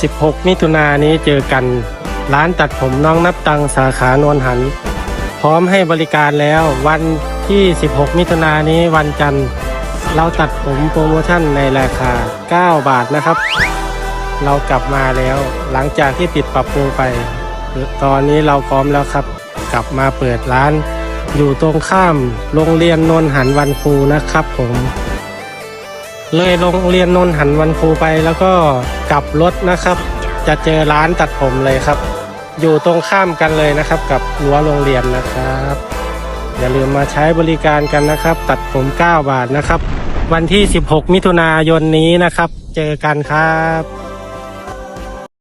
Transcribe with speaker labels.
Speaker 1: 16 มิถุนายนนี้เจอกัน ร้านตัดผมน้องนับตังสาขานวลหัน พร้อมให้บริการแล้ววันที่ 16 มิถุนายนนี้วันจันทร์ เราตัดผมโปรโมชั่นในราคา 9 บาทนะครับ เรากลับมาแล้วหลังจากที่ปิดปรับปรุงไป ตอนนี้เราพร้อมแล้วครับ กลับมาเปิดร้าน อยู่ตรงข้ามโรงเรียนนนหันวันครูนะครับผม เลยโรงเรียนนนหันวันครูไปแล้วก็กลับรถนะครับ จะเจอร้านตัดผมเลยครับ อยู่ตรงข้ามกันเลยนะครับ กับรั้วโรงเรียนนะครับ อย่าลืมมาใช้บริการกันนะครับ ตัดผม 9 บาทนะครับ วันที่ 16 มิถุนายนนี้นะครับ เจอกันครับ